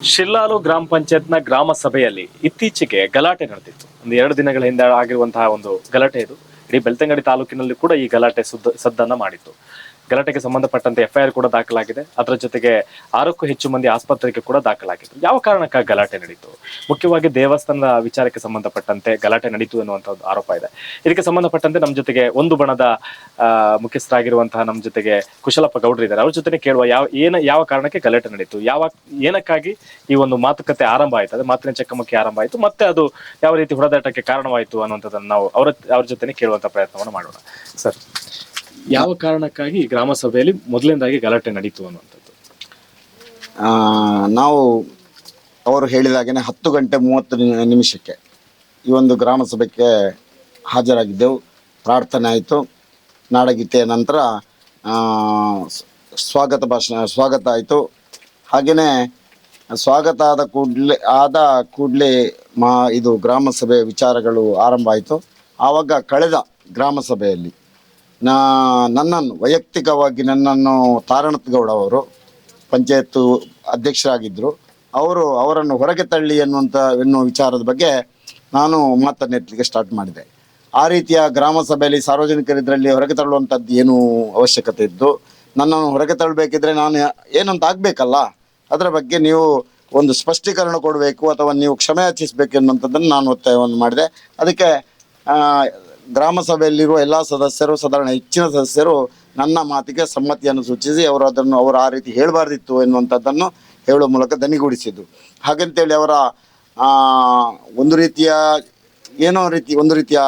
ಶಿಲ್ಲಾಲು ಗ್ರಾಮ ಪಂಚಾಯತ್ನ ಗ್ರಾಮ ಸಭೆಯಲ್ಲಿ ಇತ್ತೀಚೆಗೆ ಗಲಾಟೆ ನಡೆದಿತ್ತು. ಒಂದು ಎರಡು ದಿನಗಳ ಹಿಂದೆ ಆಗಿರುವಂತಹ ಒಂದು ಗಲಾಟೆ ಇದು. ಇಡೀ ಬೆಳ್ತಂಗಡಿ ತಾಲೂಕಿನಲ್ಲಿ ಕೂಡ ಈ ಗಲಾಟೆ ಸುದ್ದ ಸದ್ದನ್ನ ಮಾಡಿತ್ತು. ಗಲಾಟೆಗೆ ಸಂಬಂಧಪಟ್ಟಂತೆ ಎಫ್ಐಆರ್ ಕೂಡ ದಾಖಲಾಗಿದೆ. ಅದರ ಜೊತೆಗೆ ಆರಕ್ಕೂ ಹೆಚ್ಚು ಮಂದಿ ಆಸ್ಪತ್ರೆಗೆ ಕೂಡ ದಾಖಲಾಗಿತ್ತು. ಯಾವ ಕಾರಣಕ್ಕಾಗಿ ಗಲಾಟೆ ನಡೀತು? ಮುಖ್ಯವಾಗಿ ದೇವಸ್ಥಾನದ ವಿಚಾರಕ್ಕೆ ಸಂಬಂಧಪಟ್ಟಂತೆ ಗಲಾಟೆ ನಡೀತು ಎನ್ನುವಂತ ಒಂದು ಆರೋಪ ಇದೆ. ಇದಕ್ಕೆ ಸಂಬಂಧಪಟ್ಟಂತೆ ನಮ್ಮ ಜೊತೆಗೆ ಒಂದು ಬಣದ ಮುಖ್ಯಸ್ಥರಾಗಿರುವಂತಹ ನಮ್ಮ ಜೊತೆಗೆ ಕುಶಲಪ್ಪ ಗೌಡ್ರು ಇದ್ದಾರೆ. ಅವ್ರ ಜೊತೆ ಕೇಳುವ ಯಾವ, ಏನ, ಯಾವ ಕಾರಣಕ್ಕೆ ಗಲಾಟೆ ನಡೀತು? ಯಾವ, ಏನಕ್ಕಾಗಿ ಈ ಒಂದು ಮಾತುಕತೆ ಆರಂಭ ಆಯ್ತು? ಅದೇ ಮಾತಿನ ಚಕಮಕಿ ಆರಂಭ ಆಯ್ತು. ಮತ್ತೆ ಅದು ಯಾವ ರೀತಿ ಹೊಡೆದಾಟಕ್ಕೆ ಕಾರಣವಾಯಿತು ಅನ್ನುವಂಥದ್ದನ್ನು ನಾವು ಅವರ, ಅವ್ರ ಜೊತೆ ಕೇಳುವಂತ ಪ್ರಯತ್ನವನ್ನು ಮಾಡೋಣ. ಸರ್ ಯಾವ ಕಾರಣಕ್ಕಾಗಿ ಈ ಗ್ರಾಮ ಸಭೆಯಲ್ಲಿ ಮೊದಲನೇದಾಗಿ ಗಲಾಟೆ ನಡೀತು ಅನ್ನುವಂಥದ್ದು? ನಾವು ಅವರು ಹೇಳಿದಾಗೆ ಹತ್ತು ಗಂಟೆ ಮೂವತ್ತು ನಿಮಿಷಕ್ಕೆ ಈ ಒಂದು ಗ್ರಾಮ ಸಭೆಗೆ ಹಾಜರಾಗಿದ್ದೆವು. ಪ್ರಾರ್ಥನೆ ಆಯಿತು. ನಾಡಗೀತೆಯ ನಂತರ ಸ್ವಾಗತ ಭಾಷಣ, ಸ್ವಾಗತ ಆಯಿತು. ಹಾಗೆಯೇ ಸ್ವಾಗತ ಆದ ಕೂಡಲೇ ಆದ ಕೂಡಲೇ ಮಾ, ಇದು ಗ್ರಾಮ ಸಭೆ ವಿಚಾರಗಳು ಆರಂಭ ಆಯಿತು. ಆವಾಗ ಕಳೆದ ಗ್ರಾಮ ಸಭೆಯಲ್ಲಿ ನಾ, ನನ್ನನ್ನು, ವೈಯಕ್ತಿಕವಾಗಿ ನನ್ನನ್ನು ತಾರಣತ್ ಗೌಡ ಅವರು ಪಂಚಾಯತ್ ಅಧ್ಯಕ್ಷರಾಗಿದ್ದರು ಅವರು ಅವರನ್ನು ಹೊರಗೆ ತಳ್ಳಿ ಎನ್ನುವಂಥ ಎನ್ನುವ ವಿಚಾರದ ಬಗ್ಗೆ ನಾನು ಮಾತನ್ನೆತ್ತಲಿಕ್ಕೆ ಸ್ಟಾರ್ಟ್ ಮಾಡಿದೆ. ಆ ರೀತಿಯ ಗ್ರಾಮ ಸಭೆಯಲ್ಲಿ ಸಾರ್ವಜನಿಕರಿದ್ರಲ್ಲಿ ಹೊರಗೆ ತಳ್ಳುವಂಥದ್ದು ಏನು ಅವಶ್ಯಕತೆ ಇದ್ದು, ನನ್ನನ್ನು ಹೊರಗೆ ತಳ್ಳಬೇಕಿದ್ರೆ ನಾನು ಏನಂತ ಆಗಬೇಕಲ್ಲ? ಅದರ ಬಗ್ಗೆ ನೀವು ಒಂದು ಸ್ಪಷ್ಟೀಕರಣ ಕೊಡಬೇಕು ಅಥವಾ ನೀವು ಕ್ಷಮೆ ಯಾಚಿಸಬೇಕು ಎನ್ನುವಂಥದ್ದನ್ನು ನಾನು ಒತ್ತಾಯವನ್ನು ಮಾಡಿದೆ. ಅದಕ್ಕೆ ಗ್ರಾಮ ಸಭೆಯಲ್ಲಿರುವ ಎಲ್ಲ ಸದಸ್ಯರು, ಸಾಧಾರಣ ಹೆಚ್ಚಿನ ಸದಸ್ಯರು ನನ್ನ ಮಾತಿಗೆ ಸಮ್ಮತಿಯನ್ನು ಸೂಚಿಸಿ ಅವರು ಅದನ್ನು, ಅವರು ಆ ರೀತಿ ಹೇಳಬಾರ್ದಿತ್ತು ಎನ್ನುವಂಥದ್ದನ್ನು ಹೇಳುವ ಮೂಲಕ ದನಿಗೂಡಿಸಿದ್ದು. ಹಾಗಂತೇಳಿ ಅವರ ಒಂದು ರೀತಿಯ, ಏನೋ ರೀತಿ, ಒಂದು ರೀತಿಯ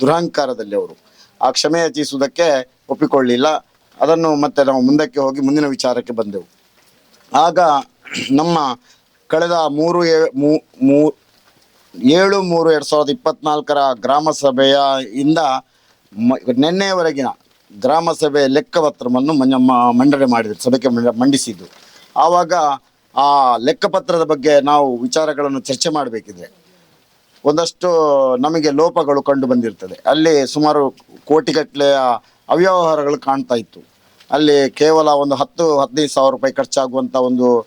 ದುರಹಂಕಾರದಲ್ಲಿ ಅವರು. ಆ ಕ್ಷಮೆ ಯಾಚಿಸುವುದಕ್ಕೆ ಒಪ್ಪಿಕೊಳ್ಳಲಿಲ್ಲ ಅದನ್ನು ಮತ್ತೆ ನಾವು ಮುಂದಕ್ಕೆ ಹೋಗಿ ಮುಂದಿನ ವಿಚಾರಕ್ಕೆ ಬಂದೆವು. ಆಗ ನಮ್ಮ ಕಳೆದ ಮೂರು ಏಳು ಮೂರು ಎರಡು ಸಾವಿರದ ಇಪ್ಪತ್ನಾಲ್ಕರ ಗ್ರಾಮ ಸಭೆಯ ಇಂದ ಮ- ನಿನ್ನೆಯವರೆಗಿನ ಗ್ರಾಮ ಸಭೆಯ ಲೆಕ್ಕಪತ್ರವನ್ನು ನಮ್ಮ ಮಂಡನೆ ಮಾಡಿದ್ರು, ಸಭೆಗೆ ಮಂಡ- ಮಂಡಿಸಿದ್ದು. ಆವಾಗ ಆ ಲೆಕ್ಕಪತ್ರದ ಬಗ್ಗೆ ನಾವು ವಿಚಾರಗಳನ್ನು ಚರ್ಚೆ ಮಾಡಬೇಕಿದ್ರೆ ಒಂದಷ್ಟು ನಮಗೆ ಲೋಪಗಳು ಕಂಡು ಬಂದಿರ್ತದೆ. ಅಲ್ಲಿ ಸುಮಾರು ಕೋಟಿಗಟ್ಟಲೆಯ ಅವ್ಯವಹಾರಗಳು ಕಾಣ್ತಾ ಇತ್ತು. ಅಲ್ಲಿ ಕೇವಲ ಒಂದು ಹತ್ತು, ಹದಿನೈದು ಸಾವಿರ ರೂಪಾಯಿ ಖರ್ಚಾಗುವಂಥ ಒಂದು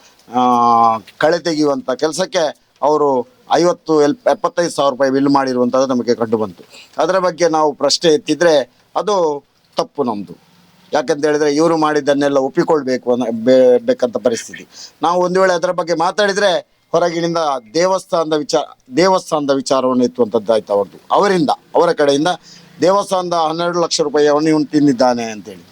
ಕಳೆ ತೆಗೆಯುವಂಥ ಕೆಲಸಕ್ಕೆ ಅವರು ಐವತ್ತು ಎಲ್, ಎಪ್ಪತ್ತೈದು ಸಾವಿರ ರೂಪಾಯಿ ಬಿಲ್ ಮಾಡಿರುವಂಥದ್ದು ನಮಗೆ ಕಂಡು ಬಂತು. ಅದರ ಬಗ್ಗೆ ನಾವು ಪ್ರಶ್ನೆ ಎತ್ತಿದ್ರೆ ಅದು ತಪ್ಪು ನಮ್ಮದು ಯಾಕಂತ ಹೇಳಿದ್ರೆ ಇವರು ಮಾಡಿದ್ದನ್ನೆಲ್ಲ ಒಪ್ಪಿಕೊಳ್ಬೇಕು ಅನ್ನೋ ಬೇಕಂತ ಪರಿಸ್ಥಿತಿ. ನಾವು ಒಂದು ವೇಳೆ ಅದರ ಬಗ್ಗೆ ಮಾತಾಡಿದ್ರೆ ಹೊರಗಿನಿಂದ ದೇವಸ್ಥಾನದ ವಿಚಾರ, ದೇವಸ್ಥಾನದ ವಿಚಾರವನ್ನು ಎತ್ತುವಂಥದ್ದು ಆಯ್ತು ಅವ್ರದ್ದು. ಅವರಿಂದ, ಅವರ ಕಡೆಯಿಂದ ದೇವಸ್ಥಾನದ ಹನ್ನೆರಡು ಲಕ್ಷ ರೂಪಾಯಿ ಅವನು ಇವನು ತಿಂದಿದ್ದಾನೆ ಅಂತೇಳಿ.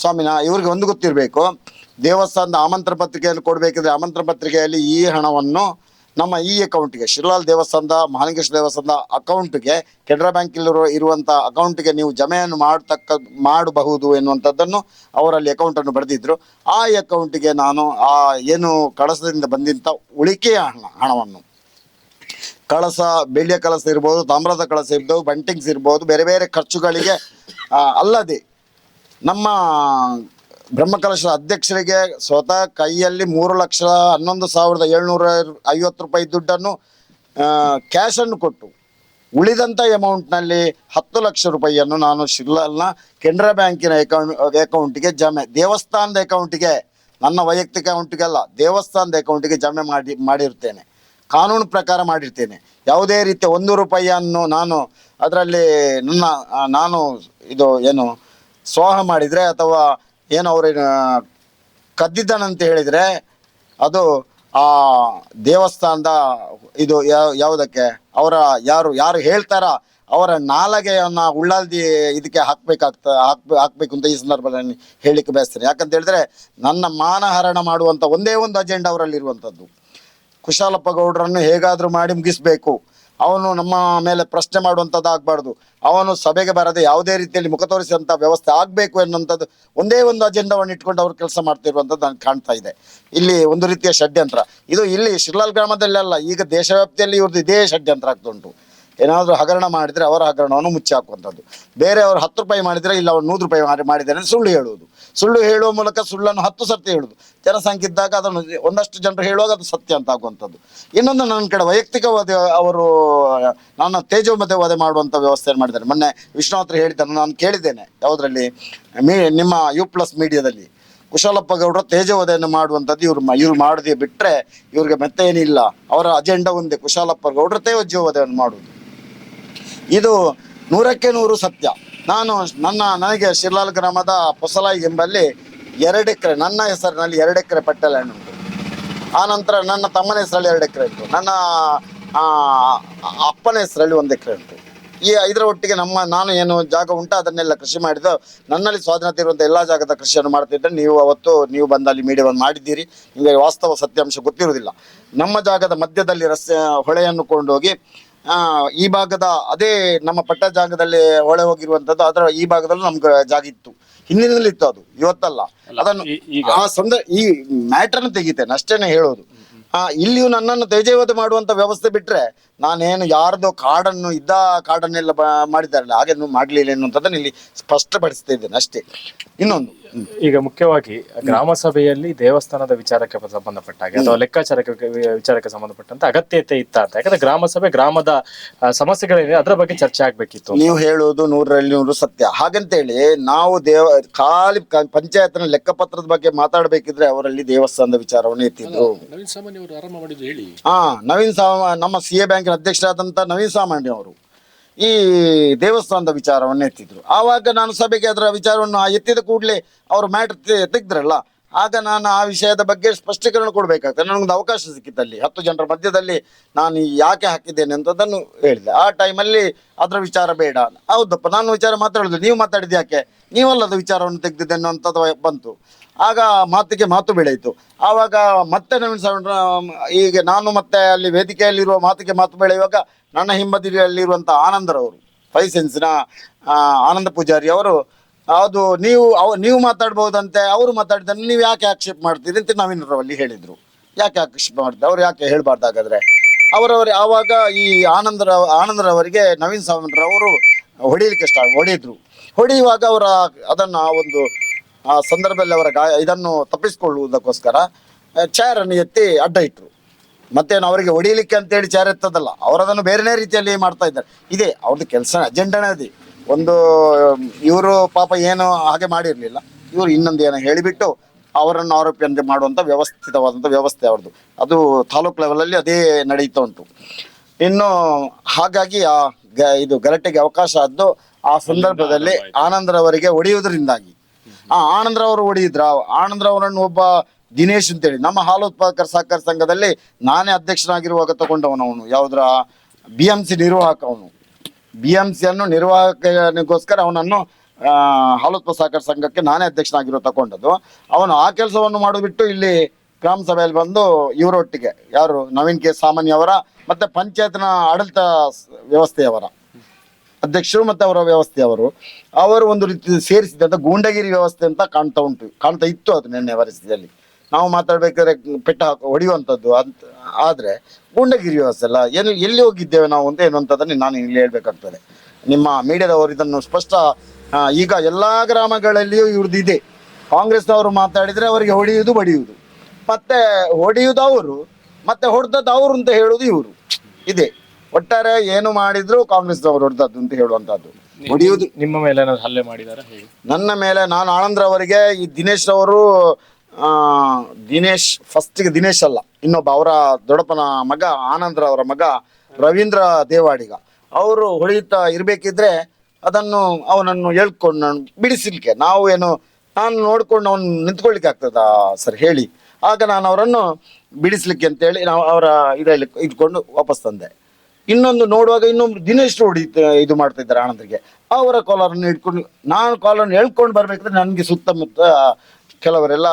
ಸ್ವಾಮಿನ ಇವ್ರಿಗೆ ಒಂದು ಗೊತ್ತಿರಬೇಕು, ದೇವಸ್ಥಾನದ ಆಮಂತ್ರ ಪತ್ರಿಕೆಯನ್ನು ಕೊಡಬೇಕಿದ್ರೆ ಆಮಂತ್ರ ಪತ್ರಿಕೆಯಲ್ಲಿ ಈ ಹಣವನ್ನು ನಮ್ಮ ಈ ಅಕೌಂಟ್ಗೆ ಶಿರ್ಲಾಲ್ ದೇವಸ್ಥಾನದ, ಮಹಾಲಿಂಗೇಶ್ವರ ದೇವಸ್ಥಾನದ ಅಕೌಂಟ್ಗೆ ಕೆನರಾ ಬ್ಯಾಂಕಲ್ಲಿರುವ ಇರುವಂಥ ಅಕೌಂಟ್ಗೆ ನೀವು ಜಮೆಯನ್ನು ಮಾಡತಕ್ಕ, ಮಾಡಬಹುದು ಎನ್ನುವಂಥದ್ದನ್ನು ಅವರಲ್ಲಿ ಅಕೌಂಟನ್ನು ಬರೆದಿದ್ದರು ಆ ಅಕೌಂಟಿಗೆ ನಾನು ಆ ಏನು ಕಳಸದಿಂದ ಬಂದಂಥ ಉಳಿಕೆಯ ಹಣ, ಹಣವನ್ನು. ಕಳಸ, ಬೆಳ್ಳಿಯ ಕಳಸ ಇರ್ಬೋದು, ತಾಮ್ರದ ಕಳಸ ಇರ್ಬೋದು ಬಂಟಿಂಗ್ಸ್ ಇರ್ಬೋದು, ಬೇರೆ ಬೇರೆ ಖರ್ಚುಗಳಿಗೆ ಅಲ್ಲದೆ ನಮ್ಮ ಬ್ರಹ್ಮಕಲಶ ಅಧ್ಯಕ್ಷರಿಗೆ ಸ್ವತಃ ಕೈಯಲ್ಲಿ ಮೂರು ಲಕ್ಷ ಹನ್ನೊಂದು ಸಾವಿರದ ಏಳ್ನೂರ ಐವತ್ತು ರೂಪಾಯಿ ದುಡ್ಡನ್ನು ಕ್ಯಾಶನ್ನು ಕೊಟ್ಟು ಉಳಿದಂಥ ಎಮೌಂಟ್ನಲ್ಲಿ ಹತ್ತು ಲಕ್ಷ ರೂಪಾಯಿಯನ್ನು ನಾನು ಶಿರ್ಲಾಲ್ನ ಕೆನರಾ ಬ್ಯಾಂಕಿನ ಅಕೌಂಟ್ ಅಕೌಂಟಿಗೆ ಜಮೆ, ದೇವಸ್ಥಾನದ ಅಕೌಂಟಿಗೆ ನನ್ನ ವೈಯಕ್ತಿಕ ಅಕೌಂಟಿಗೆ ಅಲ್ಲ, ದೇವಸ್ಥಾನದ ಅಕೌಂಟಿಗೆ ಜಮೆ ಮಾಡಿ, ಮಾಡಿರ್ತೇನೆ. ಕಾನೂನು ಪ್ರಕಾರ ಮಾಡಿರ್ತೇನೆ. ಯಾವುದೇ ರೀತಿಯ ಒಂದು ರೂಪಾಯಿಯನ್ನು ನಾನು ಅದರಲ್ಲಿ ನನ್ನ ನಾನು ಇದು ಏನು, ಸ್ವಾಹ ಮಾಡಿದರೆ ಅಥವಾ ಏನು ಅವ್ರ ಕದ್ದಿದ್ದಾನಂತ ಹೇಳಿದರೆ ಅದು ಆ ದೇವಸ್ಥಾನದ ಇದು ಯಾವ ಯಾವುದಕ್ಕೆ? ಅವರ ಯಾರು ಯಾರು ಹೇಳ್ತಾರ ಅವರ ನಾಲಗೆಯನ್ನು ಉಳ್ಳಾಲ್ದಿ ಇದಕ್ಕೆ ಹಾಕ್ಬೇಕಾಗ್ತ ಹಾಕ್ ಹಾಕ್ಬೇಕು ಅಂತ ಈ ಸಂದರ್ಭದಲ್ಲಿ ಹೇಳಲಿಕ್ಕೆ ಬಯಸ್ತೇನೆ ಯಾಕಂತ ಹೇಳಿದ್ರೆ ನನ್ನ ಮಾನಹರಣ ಮಾಡುವಂಥ ಒಂದೇ ಒಂದು ಅಜೆಂಡಾ ಅವರಲ್ಲಿ ಇರುವಂಥದ್ದು ಕುಶಾಲಪ್ಪ ಗೌಡ್ರನ್ನು ಹೇಗಾದರೂ ಮಾಡಿ ಮುಗಿಸ್ಬೇಕು. ಅವನು ನಮ್ಮ ಮೇಲೆ ಪ್ರಶ್ನೆ ಮಾಡುವಂಥದ್ದು ಆಗಬಾರ್ದು ಅವನು ಸಭೆಗೆ ಬರದೆ ಯಾವುದೇ ರೀತಿಯಲ್ಲಿ ಮುಖ ತೋರಿಸಿದಂಥ ವ್ಯವಸ್ಥೆ ಆಗಬೇಕು ಎನ್ನುವಂಥದ್ದು ಒಂದೇ ಒಂದು ಅಜೆಂಡಾವನ್ನು ಇಟ್ಕೊಂಡು ಅವರು ಕೆಲಸ ಮಾಡ್ತಿರುವಂಥದ್ದು ನಾನು ಕಾಣ್ತಾ ಇದೆ. ಇಲ್ಲಿ ಒಂದು ರೀತಿಯ ಷಡ್ಯಂತ್ರ. ಇದು ಇಲ್ಲಿ ಶಿರ್ಲಾಲ್ ಗ್ರಾಮದಲ್ಲಿ ಅಲ್ಲ, ಈಗ ದೇಶವ್ಯಾಪ್ತಿಯಲ್ಲಿ ಇವ್ರದ್ದು ಇದೇ ಷಡ್ಯಂತ್ರ ಆಗ್ತಾ ಉಂಟು ಏನಾದರೂ ಹಗರಣ ಮಾಡಿದರೆ ಅವರ ಹಗರಣವನ್ನು ಮುಚ್ಚಿ ಹಾಕುವಂಥದ್ದು ಬೇರೆಯವರು ಹತ್ತು ರೂಪಾಯಿ ಮಾಡಿದರೆ ಇಲ್ಲ ಅವರು ನೂರು ರೂಪಾಯಿ ಮಾಡಿ ಮಾಡಿದ್ದಾರೆ ಸುಳ್ಳು ಹೇಳುವುದು. ಸುಳ್ಳು ಹೇಳುವ ಮೂಲಕ ಸುಳ್ಳನ್ನು ಹತ್ತು ಸತ್ಯ ಹೇಳುದು. ಜನಸಂಖ್ಯೆ ಇದ್ದಾಗ ಅದನ್ನು ಒಂದಷ್ಟು ಜನರು ಹೇಳುವಾಗ ಅದು ಸತ್ಯ ಅಂತ ಆಗುವಂಥದ್ದು. ಇನ್ನೊಂದು ನನ್ನ ಕಡೆ ವೈಯಕ್ತಿಕವಾದ ಅವರು, ನನ್ನ ತೇಜೋಮತೆ ವಧೆ ಮಾಡುವಂಥ ವ್ಯವಸ್ಥೆಯನ್ನು ಮಾಡಿದ್ದಾರೆ. ಮೊನ್ನೆ ವಿಷ್ಣುವತ್ರ ಹೇಳಿದ್ದನ್ನು ನಾನು ಕೇಳಿದ್ದೇನೆ. ಯಾವುದರಲ್ಲಿ? ಮೀ, ನಿಮ್ಮ ಯು ಪ್ಲಸ್ ಮೀಡಿಯಾದಲ್ಲಿ ಕುಶಲಪ್ಪ ಗೌಡರು ತೇಜೋವಧೆಯನ್ನು ಮಾಡುವಂಥದ್ದು ಇವ್ರು ಇವ್ರು ಮಾಡದೆ ಬಿಟ್ಟರೆ ಇವ್ರಿಗೆ ಮತ್ತೆ ಏನಿಲ್ಲ. ಅವರ ಅಜೆಂಡಾ ಒಂದೇ. ಕುಶಾಲಪ್ಪ ಗೌಡರು ತೇಜೋವಧೆಯನ್ನು ಮಾಡುವುದು. ಇದು ನೂರಕ್ಕೆ ನೂರು ಸತ್ಯ. ನಾನು ನನ್ನ, ನನಗೆ ಶಿರ್ಲಾಲ್ ಗ್ರಾಮದ ಪೊಸಲಾಯಿ ಎಂಬಲ್ಲಿ ಎರಡು ಎಕರೆ, ನನ್ನ ಹೆಸರಿನಲ್ಲಿ ಎರಡು ಎಕರೆ ಪಟ್ಟೆ ಲ್ಯಾಂಡ್ ಉಂಟು. ಆ ನಂತರ ನನ್ನ ತಮ್ಮನ ಹೆಸರಲ್ಲಿ ಎರಡು ಎಕರೆ ಉಂಟು ನನ್ನ ಅಪ್ಪನ ಹೆಸರಲ್ಲಿ ಒಂದು ಎಕರೆ ಉಂಟು. ಈ ಇದರ ಒಟ್ಟಿಗೆ ನಮ್ಮ, ನಾನು ಏನು ಜಾಗ ಉಂಟು, ಅದನ್ನೆಲ್ಲ ಕೃಷಿ ಮಾಡಿದ್ದು. ನನ್ನಲ್ಲಿ ಸ್ವಾಧೀನತೆ ಇರುವಂಥ ಎಲ್ಲ ಜಾಗದ ಕೃಷಿಯನ್ನು ಮಾಡ್ತಿದ್ದೆ. ನೀವು ಅವತ್ತು, ನೀವು ಬಂದಲ್ಲಿ ಮೀಡಿಯಾವನ್ನು ಮಾಡಿದ್ದೀರಿ. ನಿಮಗೆ ವಾಸ್ತವ ಸತ್ಯಾಂಶ ಗೊತ್ತಿರುವುದಿಲ್ಲ. ನಮ್ಮ ಜಾಗದ ಮಧ್ಯದಲ್ಲಿ ರಸ್ತೆ, ಹೊಳೆಯನ್ನು ಕೊಂಡೋಗಿ ಈ ಭಾಗದ ಅದೇ ನಮ್ಮ ಪಟ್ಟ ಜಾಗದಲ್ಲಿ ಒಳೆ ಹೋಗಿರುವಂತದ್ದು ಅದರ ಈ ಭಾಗದಲ್ಲೂ ನಮ್ಗೆ ಜಾಗ ಇತ್ತು. ಹಿಂದಿನಲ್ಲಿ ಇತ್ತು ಅದು ಇವತ್ತಲ್ಲ. ಅದನ್ನು ಆ ಸಂದ ಈ ಮ್ಯಾಟರ್ನ ತೆಗಿತೇನೆ ಅಷ್ಟೇನೆ ಹೇಳೋದು. ಆ ಇಲ್ಲಿಯೂ ನನ್ನನ್ನು ತೇಜವಧೆ ಮಾಡುವಂತ ವ್ಯವಸ್ಥೆ ಬಿಟ್ರೆ ನಾನೇನು ಯಾರ್ದೋ ಕಾಡನ್ನು ಇದ್ದ ಕಾಡನ್ನೆಲ್ಲ ಬ- ಮಾಡಿದ್ದಾರಲ್ಲ ಹಾಗೇನು ಮಾಡ್ಲಿಲ್ಲ ಎನ್ನುವಂಥದ್ದನ್ನು ಇಲ್ಲಿ ಸ್ಪಷ್ಟಪಡಿಸ್ತಾ ಇದ್ದೇನೆ ಅಷ್ಟೇ. ಇನ್ನೊಂದು. ಈಗ ಮುಖ್ಯವಾಗಿ ಗ್ರಾಮ ಸಭೆಯಲ್ಲಿ ದೇವಸ್ಥಾನದ ವಿಚಾರಕ್ಕೆ ಸಂಬಂಧಪಟ್ಟ ಹಾಗೆ ಅಥವಾ ಲೆಕ್ಕಾಚಾರಕ್ಕೆ ವಿಚಾರಕ್ಕೆ ಸಂಬಂಧಪಟ್ಟಂತ ಅಗತ್ಯತೆ ಇತ್ತ ಅಂತ. ಯಾಕಂದ್ರೆ ಗ್ರಾಮ ಸಭೆ ಗ್ರಾಮದ ಆ, ಸಮಸ್ಯೆಗಳಿದೆ ಅದರ ಬಗ್ಗೆ ಚರ್ಚೆ ಆಗ್ಬೇಕಿತ್ತು. ನೀವು ಹೇಳುವುದು ನೂರರಲ್ಲಿ ನೂರು ಸತ್ಯ. ಹಾಗಂತೇಳಿ ನಾವು ದೇವ ಖಾಲಿ ಪಂಚಾಯತ್ನ ಲೆಕ್ಕಪತ್ರದ ಬಗ್ಗೆ ಮಾತಾಡಬೇಕಿದ್ರೆ ಅವರಲ್ಲಿ ದೇವಸ್ಥಾನದ ವಿಚಾರವನ್ನು ಎತ್ತಿದ್ರು. ನವೀನ್ ಸಾಮಾನ್ಯ ಅವರು ಆರಂಭ ಮಾಡಿದ್ದು ಹೇಳಿ. ಹಾ ನವೀನ್ ಸಾಮ ನಮ್ಮ ಸಿ ಎ ಬ್ಯಾಂಕಿನ ಅಧ್ಯಕ್ಷರಾದಂಥ ನವೀನ್ ಸಾಮಾನ್ಯ ಅವರು ಈ ದೇವಸ್ಥಾನದ ವಿಚಾರವನ್ನು ಎತ್ತಿದ್ರು. ಆವಾಗ ನಾನು ಸಭೆಗೆ ಅದರ ವಿಚಾರವನ್ನು ಎತ್ತಿದ ಕೂಡಲೇ ಅವರು ಮ್ಯಾಟ್ರ್ ತೆಗೆದ್ರಲ್ಲ, ಆಗ ನಾನು ಆ ವಿಷಯದ ಬಗ್ಗೆ ಸ್ಪಷ್ಟೀಕರಣ ಕೊಡಬೇಕಾಗ್ತದೆ. ನನಗೊಂದು ಅವಕಾಶ ಸಿಕ್ಕಿತ್ತಲ್ಲಿ ಹತ್ತು ಜನರ ಮಧ್ಯದಲ್ಲಿ ನಾನು ಯಾಕೆ ಹಾಕಿದ್ದೇನೆ ಅಂತದನ್ನು ಹೇಳಿದೆ. ಆ ಟೈಮಲ್ಲಿ ಅದರ ವಿಚಾರ ಬೇಡ. ಹೌದಪ್ಪ, ನಾನು ವಿಚಾರ ಮಾತಾಡೋದು, ನೀವು ಮಾತಾಡಿದ ಯಾಕೆ? ನೀವಲ್ಲದ ವಿಚಾರವನ್ನು ತೆಗೆದಿದ್ದೆ ಅನ್ನೋಂಥದ್ದು ಬಂತು. ಆಗ ಮಾತಿಗೆ ಮಾತು ಬೆಳೆಯಿತು. ಆವಾಗ ಮತ್ತೆ ನವೀನ್ ಸಾವಣ್ಣ ಈಗ ನಾನು ಮತ್ತೆ ಅಲ್ಲಿ ವೇದಿಕೆಯಲ್ಲಿರುವ ಮಾತಿಗೆ ಮಾತು ಬೆಳೆಯುವಾಗ ನನ್ನ ಹಿಂಬದಿಯಲ್ಲಿರುವಂಥ ಆನಂದರವರು ಫೈಸೆನ್ಸ್ನ ಆನಂದ ಪೂಜಾರಿ ಅವರು, ಅದು ನೀವು, ಅವ, ನೀವು ಮಾತಾಡ್ಬೋದಂತೆ ಅವರು ಮಾತಾಡಿದ್ರೆ ನೀವು ಯಾಕೆ ಆಕ್ಷೇಪ ಮಾಡ್ತೀರಿ ಅಂತ ನವೀನರವಲ್ಲಿ ಹೇಳಿದರು. ಯಾಕೆ ಆಕ್ಷೇಪ ಮಾಡ್ತೀರಿ? ಅವ್ರು ಯಾಕೆ ಹೇಳ್ಬಾರ್ದು ಹಾಗಾದ್ರೆ ಅವರವರ, ಆವಾಗ ಈ ಆನಂದರ, ಆನಂದರವರಿಗೆ ನವೀನ್ ಸಾವಂತ್ರವರು ಹೊಡಿಲಿಕ್ಕೆ ಸ್ಟಾರ್ಟ್, ಹೊಡೆದ್ರು. ಹೊಡೆಯುವಾಗ ಅವರ ಅದನ್ನು ಒಂದು ಆ ಸಂದರ್ಭದಲ್ಲಿ ಅವರ ಗಾಯ ಇದನ್ನು ತಪ್ಪಿಸಿಕೊಳ್ಳುವುದಕ್ಕೋಸ್ಕರ ಅನ್ನು ಎತ್ತಿ ಅಡ್ಡ ಇಟ್ಟರು ಮತ್ತೇನು ಅವರಿಗೆ ಹೊಡಿಲಿಕ್ಕೆ ಅಂತೇಳಿ ಚೇರ್ ಎತ್ತದಲ್ಲ ಅವರದನ್ನು ಬೇರೆನೇ ರೀತಿಯಲ್ಲಿ ಮಾಡ್ತಾ ಇದ್ದಾರೆ. ಇದೆ ಅವ್ರದ್ದು ಕೆಲಸ ಅಜೆಂಡನೇ ಅದೇ. ಒಂದು ಇವರು ಪಾಪ ಏನು ಹಾಗೆ ಮಾಡಿರಲಿಲ್ಲ. ಇವರು ಇನ್ನೊಂದು ಏನೋ ಹೇಳಿಬಿಟ್ಟು ಅವರನ್ನು ಆರೋಪಿಯಂತೆ ಮಾಡುವಂಥ ವ್ಯವಸ್ಥಿತವಾದಂಥ ವ್ಯವಸ್ಥೆ ಅವ್ರದ್ದು. ಅದು ತಾಲೂಕು ಲೆವೆಲಲ್ಲಿ ಅದೇ ನಡೀತಾ ಉಂಟು. ಇನ್ನು ಹಾಗಾಗಿ ಆ ಗ ಇದು ಗಲಾಟೆಗೆ ಅವಕಾಶ ಆದ್ದು ಆ ಸಂದರ್ಭದಲ್ಲಿ ಆನಂದ್ರವರಿಗೆ ಹೊಡೆಯುವುದರಿಂದಾಗಿ. ಆ ಆನಂದ್ರವರು ಹೊಡೆಯಿದ್ರ ಆನಂದ್ರವರನ್ನು ಒಬ್ಬ ದಿನೇಶ್ ಅಂತೇಳಿ ನಮ್ಮ ಹಾಲು ಉತ್ಪಾದಕರ ಸಹಕಾರ ಸಂಘದಲ್ಲಿ ನಾನೇ ಅಧ್ಯಕ್ಷನಾಗಿರುವಾಗ ತಗೊಂಡವನು ಅವನು. ಯಾವುದ್ರ? ಬಿ ಎಂ ಸಿ ನಿರ್ವಾಹಕ ಅವನು. ಬಿ ಎಂ ಸಿಯನ್ನು ನಿರ್ವಾಹಕನಿಗೋಸ್ಕರ ಅವನನ್ನು ಹಾಲೋತ್ಪ ಸಹಕಾರ ಸಂಘಕ್ಕೆ ನಾನೇ ಅಧ್ಯಕ್ಷನಾಗಿರೋ ತಗೊಂಡದ್ದು. ಅವನು ಆ ಕೆಲಸವನ್ನು ಮಾಡಿಬಿಟ್ಟು ಇಲ್ಲಿ ಗ್ರಾಮ ಸಭೆಯಲ್ಲಿ ಬಂದು ಇವರೊಟ್ಟಿಗೆ, ಯಾರು? ನವೀನ್ ಕೆ. ಸಾಮಾನ್ಯವರ ಮತ್ತೆ ಪಂಚಾಯತ್ನ ಆಡಳಿತ ವ್ಯವಸ್ಥೆಯವರ. ಅಧ್ಯಕ್ಷರು ಮತ್ತು ಅವರ ವ್ಯವಸ್ಥೆ ಅವರು. ಅವರು ಒಂದು ರೀತಿ ಸೇರಿಸಿದಂತ ಗೂಂಡಗಿರಿ ವ್ಯವಸ್ಥೆ ಅಂತ ಕಾಣ್ತಾ ಉಂಟು. ಕಾಣ್ತಾ ಇತ್ತು ಅದು ನಿನ್ನೆ ಪರಿಸ್ಥಿತಿಯಲ್ಲಿ. ನಾವು ಮಾತಾಡಬೇಕಾದ್ರೆ ಪೆಟ್ಟ ಹಾಕಿ, ಹೊಡೆಯುವಂಥದ್ದು ಅಂತ ಆದ್ರೆ ಗೂಂಡಗಿರಿ ವ್ಯವಸ್ಥೆ ಅಲ್ಲ. ಎಲ್ಲಿ ಎಲ್ಲಿ ಹೋಗಿದ್ದೇವೆ ನಾವು ಅಂತ ಎನ್ನುವಂಥದ್ದನ್ನು ನಾನು ಇಲ್ಲಿ ಹೇಳಬೇಕಾಗ್ತದೆ. ನಿಮ್ಮ ಮೀಡಿಯಾದವರು ಇದನ್ನು ಸ್ಪಷ್ಟ ಈಗ ಎಲ್ಲಾ ಗ್ರಾಮಗಳಲ್ಲಿಯೂ ಇವ್ರದ್ದು ಇದೆ. ಕಾಂಗ್ರೆಸ್ನವರು ಮಾತಾಡಿದ್ರೆ ಅವರಿಗೆ ಹೊಡೆಯುವುದು ಬಡಿಯುವುದು. ಮತ್ತೆ ಹೊಡೆಯುವುದು ಅವರು ಮತ್ತೆ ಹೊಡೆದದ್ದು ಅವರು ಅಂತ ಹೇಳುವುದು ಇವರು. ಇದೆ. ಒಟ್ಟಾರೆ ಏನು ಮಾಡಿದ್ರು ಕಾಂಗ್ರೆಸ್ನವರು ಹೊಡೆದದ್ದು ಅಂತ ಹೇಳುವಂತದ್ದು ಹೊಡೆಯುವುದು ನಿಮ್ಮ ಮೇಲೆ ಏನಾದ್ರು ಹಲ್ಲೆ ಮಾಡಿದಾರ? ನನ್ನ ಮೇಲೆ ನಾನು ಆನಂದ್ರ ಅವರಿಗೆ ಈ ದಿನೇಶ್ ಅವರು ದಿನೇಶ್ ಫಸ್ಟಿಗೆ ದಿನೇಶ್ ಅಲ್ಲ ಇನ್ನೊಬ್ಬ ಅವರ ದೊಡ್ಡಪ್ಪನ ಮಗ ಆನಂದ್ರ ಅವರ ಮಗ ರವೀಂದ್ರ ದೇವಾಡಿಗ. ಅವರು ಹೊಡೆಯುತ್ತಾ ಇರಬೇಕಿದ್ರೆ ಅದನ್ನು ಅವನನ್ನು ಹೇಳ್ಕೊಂಡು ನಾನು ಬಿಡಿಸಲಿಕ್ಕೆ. ನಾವು ಏನು ನಾನು ನೋಡ್ಕೊಂಡು ಅವನು ನಿಂತ್ಕೊಳ್ಳಿಕ್ಕೆ ಆಗ್ತದ ಸರ್? ಹೇಳಿ. ಆಗ ನಾನು ಅವರನ್ನು ಬಿಡಿಸ್ಲಿಕ್ಕೆ ಅಂತೇಳಿ ನಾವು ಅವರ ಇದರಲ್ಲಿ ಇದ್ಕೊಂಡು ವಾಪಸ್ ತಂದೆ. ಇನ್ನೊಂದು ನೋಡುವಾಗ ಇನ್ನೊಂದು ದಿನೇಶ್ ರೋಡ್ ಇದು ಮಾಡ್ತಾ ಇದ್ದಾರೆ ಆನಂದ್ರಿಗೆ. ಅವರ ಕಾಲರನ್ನು ಹಿಡ್ಕೊಂಡು, ನಾನು ಕಾಲರ್ ಹೇಳ್ಕೊಂಡು ಬರ್ಬೇಕಂದ್ರೆ ನನಗೆ ಸುತ್ತಮುತ್ತ ಕೆಲವರೆಲ್ಲ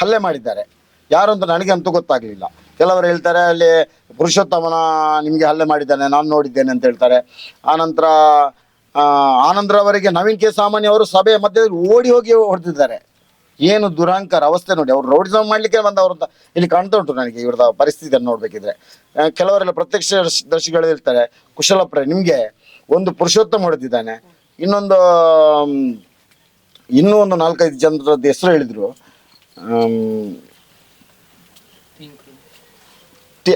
ಹಲ್ಲೆ ಮಾಡಿದ್ದಾರೆ. ಯಾರು ಅಂತ ನನಗೆ ಅಂತೂ ಗೊತ್ತಾಗಲಿಲ್ಲ. ಕೆಲವರು ಹೇಳ್ತಾರೆ, ಅಲ್ಲಿ ಪುರುಷೋತ್ತಮನ ನಿಮಗೆ ಹಲ್ಲೆ ಮಾಡಿದ್ದಾನೆ, ನಾನು ನೋಡಿದ್ದೇನೆ ಅಂತ ಹೇಳ್ತಾರೆ. ಆನಂತರ ಆನಂದ್ರವರಿಗೆ ನವೀನ್ ಕೆ ಸಾಮಾನ್ಯ ಅವರು ಸಭೆಯ ಮಧ್ಯದಲ್ಲಿ ಓಡಿ ಹೋಗಿ ಹೊಡೆದಿದ್ದಾರೆ. ಏನು ದುರಾಂಕರ ಅವಸ್ಥೆ ನೋಡಿ, ಅವ್ರು ರೋಡ್ ಜಾಮ್ ಮಾಡ್ಲಿಕ್ಕೆ ಬಂದವರು ಅಂತ ಇಲ್ಲಿ ಕಾಣ್ತಾ ಉಂಟು ನನಗೆ ಇವ್ರದ ಪರಿಸ್ಥಿತಿಯನ್ನು ನೋಡ್ಬೇಕಿದ್ರೆ. ಕೆಲವರೆಲ್ಲ ಪ್ರತ್ಯಕ್ಷ ದರ್ಶ್- ದರ್ಶಿಗಳು ಇರ್ತಾರೆ ಕುಶಲಪ್ರೆ, ನಿಮ್ಗೆ ಒಂದು ಪುರುಷೋತ್ತಮ ಹೊಡೆದಿದ್ದಾನೆ. ಇನ್ನೊಂದು ಇನ್ನೂ ಒಂದು ನಾಲ್ಕೈದು ಜನರದ್ದು ಹೆಸರು ಹೇಳಿದ್ರು.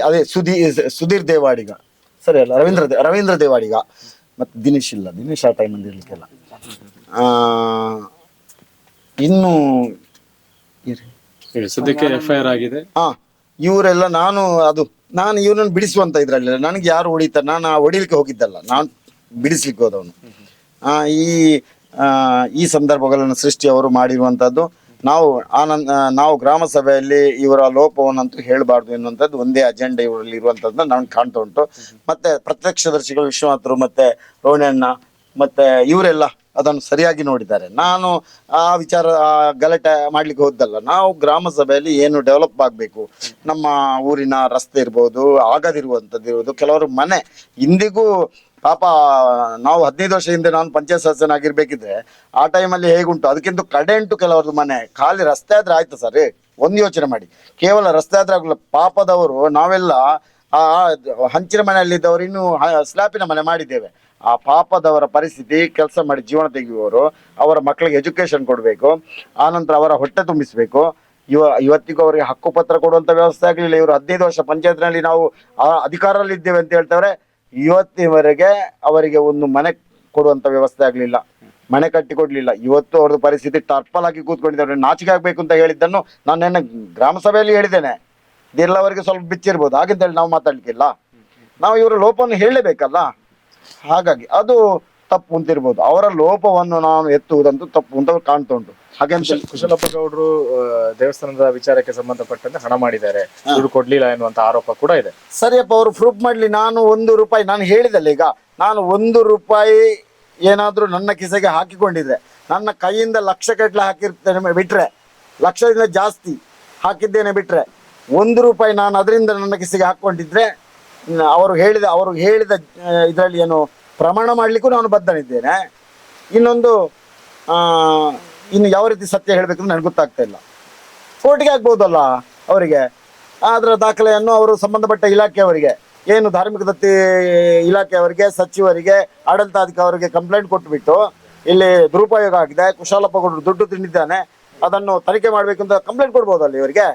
ಅದೇ ಸುಧೀ, ಸುಧೀರ್ ದೇವಾಡಿಗ. ಸರಿ ಅಲ್ಲ, ರವೀಂದ್ರ ರವೀಂದ್ರ ದೇವಾಡಿಗ. ಮತ್ತೆ ದಿನೇಶ್ ಇಲ್ಲ, ದಿನೇಶ್ ಆ ಟೈಮಲ್ಲಿ ಇರ್ಲಿಕ್ಕೆಲ್ಲ. ಆ, ಇನ್ನು ಸದ್ಯಕ್ಕೆ ಎಫ್ ಐ ಆರ್ ಆಗಿದೆ? ಹಾ ಇವರೆಲ್ಲ ನಾನು ಅದು ನಾನು ಇವನನ್ನು ಬಿಡಿಸುವಂತ ಇದ್ರಲ್ಲಿ ನನಗೆ ಯಾರು ಹೊಡಿತಾರೆ ನಾನು ಆ ಹೊಡಿಲಿಕ್ಕೆ ಹೋಗಿದ್ದಲ್ಲ ನಾನು ಬಿಡಿಸ್ಲಿಕ್ಕೆ ಹೋದವನು. ಆ, ಈ ಆ, ಈ ಸಂದರ್ಭಗಳನ್ನು ಸೃಷ್ಟಿ ಅವರು ಮಾಡಿರುವಂತದ್ದು ನಾವು ಆನಂದ ನಾವು ಗ್ರಾಮ ಸಭೆಯಲ್ಲಿ ಇವರ ಲೋಪವನ್ನಂತೂ ಹೇಳಬಾರ್ದು ಎನ್ನುವಂಥದ್ದು ಒಂದೇ ಅಜೆಂಡಾ ಇವರಲ್ಲಿ ಇರುವಂಥದ್ದು ನಾನು ಕಾಣ್ತಾ ಉಂಟು. ಮತ್ತೆ ಪ್ರತ್ಯಕ್ಷದರ್ಶಿಗಳು ವಿಶ್ವನಾಥರು ಮತ್ತೆ ರೋಣಣ್ಣ ಮತ್ತೆ ಇವರೆಲ್ಲ ಅದನ್ನು ಸರಿಯಾಗಿ ನೋಡಿದ್ದಾರೆ. ನಾನು ಆ ವಿಚಾರ ಗಲಾಟೆ ಮಾಡಲಿಕ್ಕೆ ಹೋದ್ದಲ್ಲ. ನಾವು ಗ್ರಾಮ ಸಭೆಯಲ್ಲಿ ಏನು ಡೆವಲಪ್ ಆಗಬೇಕು? ನಮ್ಮ ಊರಿನ ರಸ್ತೆ ಇರ್ಬೋದು, ಆಗದಿರುವಂಥದ್ದು ಇರ್ಬೋದು, ಕೆಲವರು ಮನೆ. ಇಂದಿಗೂ ಪಾಪ ನಾವು ಹದಿನೈದು ವರ್ಷ ಹಿಂದೆ ನಾನು ಪಂಚಾಯತ್ ಸದಸ್ಯನಾಗಿರ್ಬೇಕಿದ್ರೆ ಆ ಟೈಮಲ್ಲಿ ಹೇಗುಂಟು? ಅದಕ್ಕಿಂತ ಕಡೆಂಟು ಕೆಲವ್ರದ್ದು ಮನೆ. ಖಾಲಿ ರಸ್ತೆ ಆದರೆ ಆಯ್ತು ಸರ್ ಒಂದು ಯೋಚನೆ ಮಾಡಿ. ಕೇವಲ ರಸ್ತೆ ಆದ್ರೆ ಆಗಲ್ಲ ಪಾಪದವರು ನಾವೆಲ್ಲ ಆ ಹಂಚಿನ ಮನೆಯಲ್ಲಿದ್ದವರು ಇನ್ನೂ ಸ್ಲ್ಯಾಪಿನ ಮನೆ ಮಾಡಿದ್ದೇವೆ. ಆ ಪಾಪದವರ ಪರಿಸ್ಥಿತಿ ಕೆಲಸ ಮಾಡಿ ಜೀವನ ತೆಗೆಯುವವರು, ಅವರ ಮಕ್ಕಳಿಗೆ ಎಜುಕೇಶನ್ ಕೊಡಬೇಕು, ಆನಂತರ ಅವರ ಹೊಟ್ಟೆ ತುಂಬಿಸಬೇಕು. ಇವ, ಇವತ್ತಿಗೂ ಅವರಿಗೆ ಹಕ್ಕುಪತ್ರ ಕೊಡುವಂಥ ವ್ಯವಸ್ಥೆ ಆಗಲಿಲ್ಲ. ಇವರು ಹದಿನೈದು ವರ್ಷ ಪಂಚಾಯತ್ನಲ್ಲಿ ನಾವು ಆ ಅಧಿಕಾರದಲ್ಲಿ ಇದ್ದೇವೆ ಅಂತ ಹೇಳ್ತವ್ರೆ ಇವತ್ತಿನವರೆಗೆ ಅವರಿಗೆ ಒಂದು ಮನೆ ಕೊಡುವಂಥ ವ್ಯವಸ್ಥೆ ಆಗಲಿಲ್ಲ. ಮನೆ ಕಟ್ಟಿ ಕೊಡ್ಲಿಲ್ಲ ಇವತ್ತು ಅವ್ರದ್ದು ಪರಿಸ್ಥಿತಿ ಟರ್ಪಲ್ ಆಗಿ ಕೂತ್ಕೊಂಡಿದ್ದಾರೆ. ನಾಚಿಕೆ ಆಗಬೇಕು ಅಂತ ಹೇಳಿದ್ದನ್ನು ನಾನು ನಿನ್ನೆ ಗ್ರಾಮ ಸಭೆಯಲ್ಲಿ ಹೇಳಿದ್ದೇನೆ ಅವರಿಗೆ ಸ್ವಲ್ಪ ಬಿಚ್ಚಿರ್ಬೋದು. ಹೇಳಿ ನಾವು ಮಾತಾಡ್ಲಿಕ್ಕಿಲ್ಲ. ನಾವು ಇವರ ಲೋಪವನ್ನು ಹೇಳಲೇಬೇಕಲ್ಲ? ಹಾಗಾಗಿ ಅದು ತಪ್ಪು ಅಂತಿರ್ಬೋದು ಅವರ ಲೋಪವನ್ನು ನಾನು ಎತ್ತುವುದಂತೂ ತಪ್ಪು ಅಂತ ಕಾಣ್ತಾ ಉಂಟು ಹಾಗೆ ಕುಶಲಪ್ಪ ಗೌಡರು ದೇವಸ್ಥಾನದ ವಿಚಾರಕ್ಕೆ ಸಂಬಂಧಪಟ್ಟಂತೆ ಹಣ ಮಾಡಿದ್ದಾರೆ. ದುಡ್ಡು ಕೊಡ್ಲಿಲ್ಲ ಎನ್ನುವಂತ ಆರೋಪ ಕೂಡ ಇದೆ. ಸರಿಯಪ್ಪ ಅವರು ಪ್ರೂಫ್ ಮಾಡ್ಲಿ ನಾನು ಒಂದು ರೂಪಾಯಿ ನಾನು ಹೇಳಿದಲ್ಲ ಈಗ ನಾನು ಒಂದು ರೂಪಾಯಿ ಏನಾದರೂ ನನ್ನ ಕಿಸೆಗೆ ಹಾಕಿಕೊಂಡಿದ್ರೆ ನನ್ನ ಕೈಯಿಂದ ಲಕ್ಷ ಗಟ್ಟಲೆ ಹಾಕಿರ್ತೇನೆ ಬಿಟ್ರೆ ಲಕ್ಷದಿಂದ ಜಾಸ್ತಿ ಹಾಕಿದ್ದೇನೆ ಬಿಟ್ರೆ ಒಂದು ರೂಪಾಯಿ ನಾನು ಅದರಿಂದ ನನ್ನ ಕಿಸೆಗೆ ಹಾಕ್ಕೊಂಡಿದ್ರೆ ನ- ಅವರು ಹೇಳಿದ ಅವರು ಹೇಳಿದ ಇದರಲ್ಲಿ ಏನು ಪ್ರಮಾಣ ಮಾಡಲಿಕ್ಕೂ ನಾನು ಬದ್ಧನಿದ್ದೇನೆ. ಇನ್ನೊಂದು ಇನ್ನು ಯಾವ ರೀತಿ ಸತ್ಯ ಹೇಳಬೇಕಂತ ನನಗೆ ಗೊತ್ತಾಗ್ತಾ ಇಲ್ಲ. ಕೋರ್ಟಿಗೆ ಆಗ್ಬೋದಲ್ಲ ಅವರಿಗೆ. ಅದರ ದಾಖಲೆಯನ್ನು ಅವರು ಸಂಬಂಧಪಟ್ಟ ಇಲಾಖೆಯವರಿಗೆ ಏನು ಧಾರ್ಮಿಕ ದತ್ತಿ ಇಲಾಖೆಯವರಿಗೆ ಸಚಿವರಿಗೆ ಆಡಳಿತಾಧಿಕಾರಿಗೆ ಕಂಪ್ಲೇಂಟ್ ಕೊಟ್ಟುಬಿಟ್ಟು ಇಲ್ಲಿ ದುರುಪಯೋಗ ಆಗಿದೆ. ಕುಶಾಲಪ್ಪ ದುಡ್ಡು ತಿಂದಿದ್ದಾನೆ. ಅದನ್ನು ತನಿಖೆ ಮಾಡಬೇಕು ಅಂತ ಕಂಪ್ಲೇಂಟ್ ಕೊಡ್ಬೋದಲ್ಲ ಇವರಿಗೆ?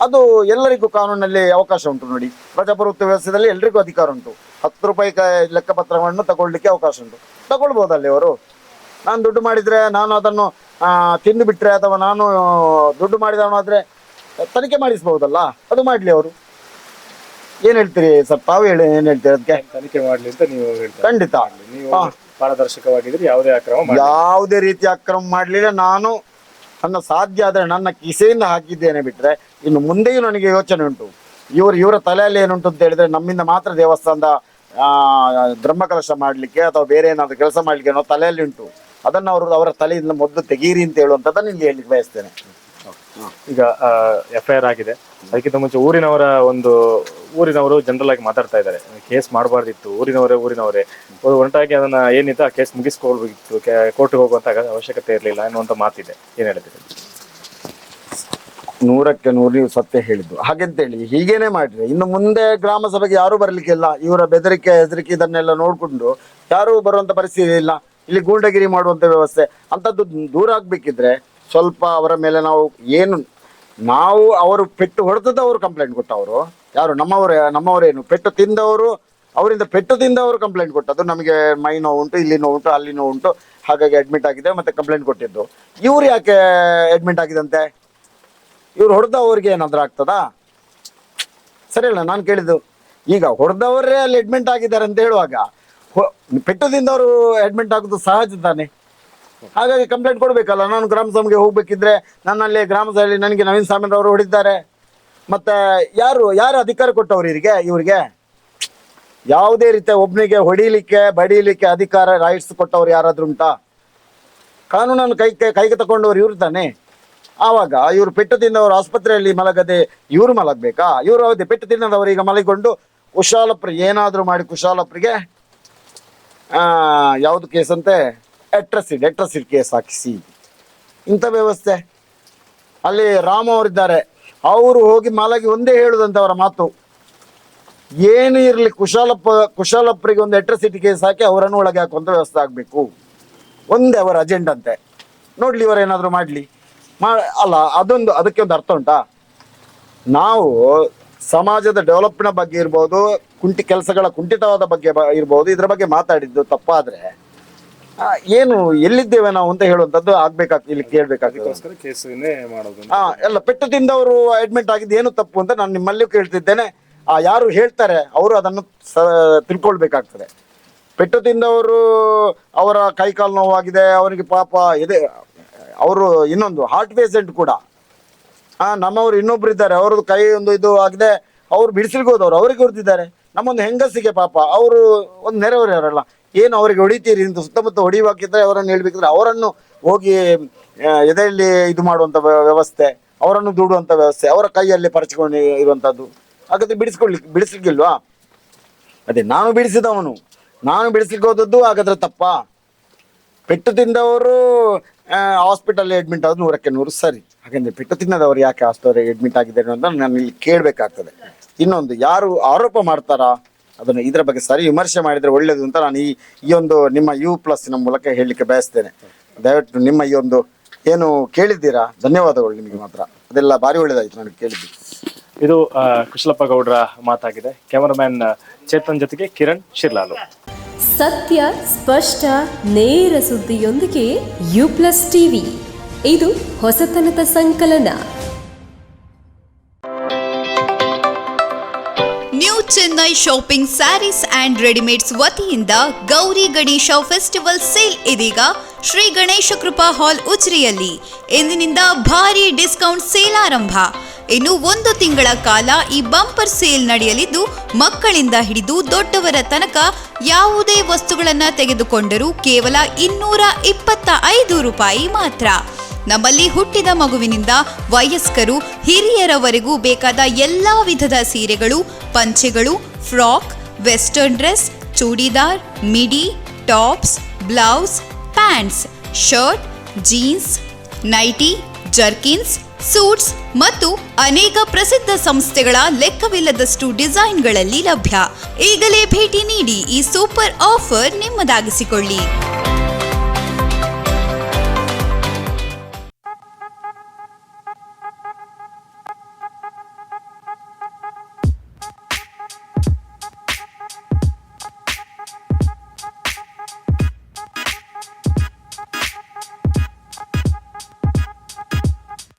ಅದು ಎಲ್ಲರಿಗೂ ಕಾನೂನಲ್ಲಿ ಅವಕಾಶ ಉಂಟು ನೋಡಿ. ಪ್ರಜಾಪ್ರಭುತ್ವ ವ್ಯವಸ್ಥೆಯಲ್ಲಿ ಎಲ್ರಿಗೂ ಅಧಿಕಾರ ಉಂಟು. ಹತ್ತು ರೂಪಾಯಿ ಕ ಲೆಕ್ಕಪತ್ರವನ್ನು ತಗೊಳ್ಳಿಕ್ಕೆ ಅವಕಾಶ ಉಂಟು. ತಗೊಳ್ಬೋದಲ್ಲಿ ಅವರು? ನಾನು ದುಡ್ಡು ಮಾಡಿದ್ರೆ ನಾನು ಅದನ್ನು ತಿಂದು ಬಿಟ್ರೆ ಅಥವಾ ನಾನು ದುಡ್ಡು ಮಾಡಿದವನಾದ್ರೆ ತನಿಖೆ ಮಾಡಿಸ್ಬಹುದಲ್ಲ? ಅದು ಮಾಡಲಿ ಅವರು. ಏನ್ ಹೇಳ್ತೀರಿ ಸರ್? ತಾವು ಹೇಳಿ ಏನ್ ಹೇಳ್ತೀರಿ ಅದಕ್ಕೆ? ತನಿಖೆ ಮಾಡ್ಲಿ ಅಂತ ನೀವು ಹೇಳ್ತೀರಾ. ಖಂಡಿತ. ನೀವು. ಪಾರದರ್ಶಕವಾಗಿದ್ರೆ ಯಾವುದೇ ಅಕ್ರಮ ಯಾವುದೇ ರೀತಿ ಅಕ್ರಮ ಮಾಡಲಿಲ್ಲ. ನಾನು ನನ್ನ ಸಾಧ್ಯ ಆದರೆ ನನ್ನ ಕಿಸೆಯಿಂದ ಹಾಕಿದ್ದೇನೆ ಬಿಟ್ಟರೆ ಇನ್ನು ಮುಂದೆಯೂ ನನಗೆ ಯೋಚನೆ ಉಂಟು. ಇವರು ಇವರ ತಲೆಯಲ್ಲಿ ಏನುಂಟು ಅಂತ ಹೇಳಿದ್ರೆ ನಮ್ಮಿಂದ ಮಾತ್ರ ದೇವಸ್ಥಾನದ ಧರ್ಮಕಲಶ ಮಾಡಲಿಕ್ಕೆ ಅಥವಾ ಬೇರೆ ಏನಾದರೂ ಕೆಲಸ ಮಾಡಲಿಕ್ಕೆ ಅನ್ನೋ ತಲೆಯಲ್ಲಿ ಉಂಟು. ಅದನ್ನು ಅವರು, ಅವರ ತಲೆಯಿಂದ ಮೊದಲು ತೆಗೀರಿ ಅಂತ ಹೇಳುವಂಥದ್ದನ್ನು ನಿಮಗೆ ಹೇಳಲಿಕ್ಕೆ ಬಯಸ್ತೇನೆ. ಈಗ ಎಫ್ ಐ ಆರ್ ಆಗಿದೆ. ಅದಕ್ಕಿಂತ ಮುಂಚೆ ಊರಿನವರ ಒಂದು, ಊರಿನವರು ಜನರಲ್ ಆಗಿ ಮಾತಾಡ್ತಾ ಇದ್ದಾರೆ. ಕೇಸ್ ಮಾಡಬಾರ್ದಿತ್ತು, ಊರಿನವರೇ ಊರಿನವರೇ. ಒಂಟಾಗಿ ಅದನ್ನ ಏನಿತ್ತು ಆ ಕೇಸ್ ಮುಗಿಸ್ಕೊಳ್ಬೇಕಿತ್ತು ಕೋರ್ಟ್ಗೆ ಹೋಗುವಂತ ಅವಶ್ಯಕತೆ ಇರಲಿಲ್ಲ ಅನ್ನುವಂತ ಮಾತಿದೆ. ಏನ್ ಹೇಳಿದ್ರೆ ನೂರಕ್ಕೆ ನೂರು ನೀವು ಸತ್ಯ ಹೇಳಿದ್ದು. ಹಾಗೆಂತೇಳಿ ಹೀಗೇನೆ ಮಾಡಿರಿ ಇನ್ನು ಮುಂದೆ ಗ್ರಾಮ ಸಭೆಗೆ ಯಾರೂ ಬರ್ಲಿಕ್ಕಿಲ್ಲ ಇವರ ಬೆದರಿಕೆ, ಹೆದರಿಕೆ ಇದನ್ನೆಲ್ಲ ನೋಡ್ಕೊಂಡು ಯಾರೂ ಬರುವಂತ ಪರಿಸ್ಥಿತಿ ಇಲ್ಲ. ಇಲ್ಲಿ ಗೂಂಡಗಿರಿ ಮಾಡುವಂತ ವ್ಯವಸ್ಥೆ ಅಂತದ್ದು ದೂರ ಆಗ್ಬೇಕಿದ್ರೆ ಸ್ವಲ್ಪ ಅವರ ಮೇಲೆ ನಾವು ಏನು, ನಾವು ಅವರು ಪೆಟ್ಟು ಹೊಡೆದದ್ದು ಅವರು ಕಂಪ್ಲೇಂಟ್ ಕೊಟ್ಟವರು. ಯಾರು? ನಮ್ಮವರು, ನಮ್ಮವರೇನು? ಪೆಟ್ಟು ತಿಂದವರು, ಅವರಿಂದ ಪೆಟ್ಟು ತಿಂದವರು ಕಂಪ್ಲೇಂಟ್ ಕೊಟ್ಟದ್ದು. ನಮಗೆ ಮೈ ನೋವು ಉಂಟು ಇಲ್ಲಿ ನೋವು ಉಂಟು ಅಲ್ಲಿ ನೋವು ಉಂಟು ಹಾಗಾಗಿ ಅಡ್ಮಿಟ್ ಆಗಿದೆ ಮತ್ತೆ ಕಂಪ್ಲೇಂಟ್ ಕೊಟ್ಟಿದ್ದು. ಇವ್ರು ಯಾಕೆ ಅಡ್ಮಿಟ್ ಆಗಿದಂತೆ? ಇವ್ರು ಹೊಡೆದವ್ರಿಗೆ ಏನಾದರೂ ಆಗ್ತದಾ? ಸರಿ ಅಲ್ಲ ನಾನು ಕೇಳಿದ್ದು. ಈಗ ಹೊಡೆದವರೇ ಅಲ್ಲಿ ಅಡ್ಮಿಂಟ್ ಆಗಿದ್ದಾರೆ ಅಂತ ಹೇಳುವಾಗ ಪೆಟ್ಟು ತಿಂದವರು ಅಡ್ಮಿಂಟ್ ಆಗೋದು ಸಹಜ ತಾನೆ? ಹಾಗಾಗಿ ಕಂಪ್ಲೇಂಟ್ ಕೊಡಬೇಕಲ್ಲ. ನಾನು ಗ್ರಾಮ ಸಭೆಗೆ ಹೋಗ್ಬೇಕಿದ್ರೆ ನನ್ನಲ್ಲಿ ಗ್ರಾಮ ನನಗೆ ನವೀನ್ ಸ್ವಾಮಿ ಅವರು ಹೊಡಿದ್ದಾರೆ ಮತ್ತೆ ಯಾರು ಯಾರು ಅಧಿಕಾರ ಕೊಟ್ಟವ್ರು ಇವರಿಗೆ ಇವರಿಗೆ? ಯಾವುದೇ ರೀತಿಯ ಒಬ್ಬನಿಗೆ ಹೊಡಿಲಿಕ್ಕೆ, ಬಡಿಲಿಕ್ಕೆ ಅಧಿಕಾರ ರೈಟ್ಸ್ ಕೊಟ್ಟವ್ರು ಯಾರಾದ್ರೂ ಉಂಟಾ? ಕಾನೂನನ್ನು ಕೈ ಕೈಗೆ ತಗೊಂಡವ್ರು ಇವ್ರು ತಾನೆ? ಆವಾಗ ಇವರು ಪೆಟ್ಟು ತಿಂದವರು ಆಸ್ಪತ್ರೆಯಲ್ಲಿ ಮಲಗದೆ ಇವರು ಮಲಗಬೇಕಾ? ಇವರು ಅವಧಿ ಪೆಟ್ಟು ತಿನ್ನದವರು ಈಗ ಮಲಗಿಕೊಂಡು ಕುಶಾಲಪ್ರ ಏನಾದರೂ ಮಾಡಿ ಕುಶಾಲಪ್ರಿಗೆ ಯಾವುದು ಕೇಸ್ ಅಂತೆ ಎಟ್ರಸಿಡ್ ಎಟ್ರಸಿಡ್ ಕೇಸ್ ಹಾಕಿಸಿ. ಇಂಥ ವ್ಯವಸ್ಥೆ. ಅಲ್ಲಿ ರಾಮ ಅವರಿದ್ದಾರೆ. ಅವರು ಹೋಗಿ ಮಾಲಾಗಿ ಒಂದೇ ಹೇಳುದಂತ ಅವರ ಮಾತು. ಏನು ಇರಲಿ, ಕುಶಾಲಪ್ಪ, ಕುಶಾಲಪ್ಪರಿಗೆ ಒಂದು ಎಟ್ರಸಿಟಿ ಕೇಸ್ ಹಾಕಿ ಅವರನ್ನು ಒಳಗೆ ಹಾಕುವಂಥ ವ್ಯವಸ್ಥೆ ಆಗಬೇಕು. ಒಂದೇ ಅವರ ಅಜೆಂಡಂತೆ ನೋಡ್ಲಿ ಇವರು ಏನಾದರೂ ಮಾಡಲಿ. ಮಾ, ಅಲ್ಲ, ಅದೊಂದು, ಅದಕ್ಕೆ ಒಂದು ಅರ್ಥ ಉಂಟಾ? ನಾವು ಸಮಾಜದ ಡೆವಲಪ್ನ ಬಗ್ಗೆ ಇರ್ಬೋದು, ಕುಂಟಿ, ಕೆಲಸಗಳ ಕುಂಠಿತವಾದ ಬಗ್ಗೆ ಇರ್ಬೋದು, ಇದರ ಬಗ್ಗೆ ಮಾತಾಡಿದ್ದು ತಪ್ಪಾದ್ರೆ ಆ, ಏನು ಎಲ್ಲಿದ್ದೇವೆ ನಾವು ಅಂತ ಹೇಳುವಂತದ್ದು ಆಗ್ಬೇಕಾಗ್ತದೆ ಇಲ್ಲಿ ಕೇಳ್ಬೇಕಾಗ್ತದೆ. ಮಾಡೋದು. ಹಾ ಎಲ್ಲ ಪೆಟ್ಟು ಅವರು ಅಡ್ಮಿಟ್ ಆಗಿದ್ದು ಏನು ತಪ್ಪು ಅಂತ ನಾನು ನಿಮ್ಮಲ್ಲಿ ಕೇಳ್ತಿದ್ದೇನೆ. ಆ ಯಾರು ಹೇಳ್ತಾರೆ ಅವರು ಅದನ್ನು ಸ ತಿಳ್ಕೊಳ್ಬೇಕಾಗ್ತದೆ. ಪೆಟ್ಟು ತಿಂದವರು ಅವರ ಕೈ ಕಾಲು ನೋವಾಗಿದೆ ಅವರಿಗೆ ಪಾಪ ಇದೆ. ಅವರು ಇನ್ನೊಂದು ಹಾರ್ಟ್ ಪೇಷಂಟ್ ಕೂಡ. ಹಾ ನಮ್ಮವರು ಇನ್ನೊಬ್ರು ಇದ್ದಾರೆ ಅವ್ರದ್ದು ಕೈ ಒಂದು ಇದು ಆಗಿದೆ ಅವ್ರು ಬಿಡಿಸ್ಲಿಕ್ಕೆ ಹೋದವ್ರು ಅವ್ರಿಗೆ ಹೊಡೆದಿದ್ದಾರೆ ನಮ್ಮೊಂದು ಹೆಂಗಸಿಗೆ ಪಾಪ, ಅವರು ಒಂದು ನೆರೆಹೊರೆಯವರಲ್ಲ ಏನು ಅವರಿಗೆ ಹೊಡಿತೀರಿ ಅಂತ ಸುತ್ತಮುತ್ತ ಹೊಡಿಬೇಕಿದ್ರೆ ಅವರನ್ನು ಹೇಳ್ಬೇಕಿದ್ರೆ ಅವರನ್ನು ಹೋಗಿ ಎದೆಯಲ್ಲಿ ಇದು ಮಾಡುವಂಥ ವ್ಯ- ವ್ಯವಸ್ಥೆ, ಅವರನ್ನು ದೂಡುವಂಥ ವ್ಯವಸ್ಥೆ, ಅವರ ಕೈಯಲ್ಲಿ ಪರಚಿಕೊಂಡು ಇರುವಂಥದ್ದು ಹಾಗಾದ್ರೆ ಬಿಡಿಸ್ಕೊಳ್ಲಿಕ್ಕೆ ಬಿಡಿಸ್ಲಿಕ್ಕಿಲ್ವಾ? ಅದೇ ನಾನು ಬಿಡಿಸಿದವನು. ನಾನು ಬಿಡಿಸ್ಲಿಕ್ಕೆ ಹೋದದ್ದು ಹಾಗಾದ್ರೆ ತಪ್ಪ? ಪೆಟ್ಟು ತಿಂದವರು ಹಾಸ್ಪಿಟಲ್ ಅಡ್ಮಿಟ್ ಆದ ನೂರಕ್ಕೆ ನೂರು ಸರಿ. ಹಾಗಂದ್ರೆ ಪೆಟ್ಟು ತಿನ್ನದವರು ಯಾಕೆ ಆಸ್ಪತ್ರೆಗೆ ಅಡ್ಮಿಟ್ ಆಗಿದ್ದಾರೆ ಅಂತ ನಾನು ಇಲ್ಲಿ ಕೇಳಬೇಕಾಗ್ತದೆ. ಇನ್ನೊಂದು ಯಾರು ಆರೋಪ ಮಾಡ್ತಾರಾ? ಅದನ್ನು ಇದರ ಬಗ್ಗೆ ಸರಿ ವಿಮರ್ಶೆ ಮಾಡಿದರೆ ಒಳ್ಳೆಯದು ಅಂತ ನಾನು ಈ ಈ ಒಂದು ನಿಮ್ಮ ಯು ಪ್ಲಸ್ನ ಮೂಲಕ ಹೇಳಲಿಕ್ಕೆ ಬಯಸ್ತೇನೆ. ದಯವಿಟ್ಟು ನಿಮ್ಮ ಈ ಒಂದು ಏನು ಕೇಳಿದ್ದೀರಾ? ಧನ್ಯವಾದಗಳು ನಿಮಗೆ ಮಾತ್ರ. ಅದೆಲ್ಲ ಭಾರಿ ಒಳ್ಳೇದಾಯ್ತು ನನಗೆ ಕೇಳಿದ್ದು. ಇದು ಕುಶಲಪ್ಪ ಗೌಡ್ರ ಮಾತಾಗಿದೆ. ಕ್ಯಾಮರಾಮ್ಯಾನ್ ಚೇತನ್ ಜೊತೆಗೆ ಕಿರಣ್ ಶಿರ್ಲಾಲು. ಸತ್ಯ ಸ್ಪಷ್ಟ ನೇರ ಸುದ್ದಿಯೊಂದಿಗೆ ಯು ಪ್ಲಸ್ ಟಿವಿ ಇದು ಹೊಸತನದ ಸಂಕಲನ. New Chennai shopping sarees and readymades ವತಿಯಿಂದ ಗೌರಿ ಗಣೇಶ ಫೆಸ್ಟಿವಲ್ ಸೇಲ್ ಇದೀಗ ಶ್ರೀ ಗಣೇಶ ಕೃಪಾ ಹಾಲ್ ಉಜ್ರಿಯಲ್ಲಿ. ಇಂದಿನಿಂದ ಭಾರಿ ಡಿಸ್ಕೌಂಟ್ ಸೇಲ್ ಆರಂಭ. ಇನ್ನು ಒಂದು ತಿಂಗಳ ಕಾಲ ಈ ಬಂಪರ್ ಸೇಲ್ ನಡೆಯಲಿದ್ದು ಮಕ್ಕಳಿಂದ ಹಿಡಿದು ದೊಡ್ಡವರ ತನಕ ಯಾವುದೇ ವಸ್ತುಗಳನ್ನು ತೆಗೆದುಕೊಂಡರೂ ಕೇವಲ ಇನ್ನೂರ ಇಪ್ಪತ್ತ ಐದು ರೂಪಾಯಿ ಮಾತ್ರ. ನಮ್ಮಲ್ಲಿ ಹುಟ್ಟಿದ ಮಗುವಿನಿಂದ ವಯಸ್ಕರು ಹಿರಿಯರವರೆಗೂ ಬೇಕಾದ ಎಲ್ಲಾ ವಿಧದ ಸೀರೆಗಳು, ಪಂಚೆಗಳು, frock, western dress, churidar, midi, tops, blouse, pants, shirt, jeans, nighty, jerkins, suits ಮತ್ತು ಅನೇಕ ಪ್ರಸಿದ್ಧ ಸಂಸ್ಥೆಗಳ ಲೆಕ್ಕವಿಲ್ಲದಷ್ಟು ಡಿಸೈನ್ಗಳಲ್ಲಿ ಲಭ್ಯ. ಈಗಲೇ ಭೇಟಿ ನೀಡಿ ಈ ಸೂಪರ್ ಆಫರ್ ನಿಮ್ಮದಾಗಿಸಿಕೊಳ್ಳಿ.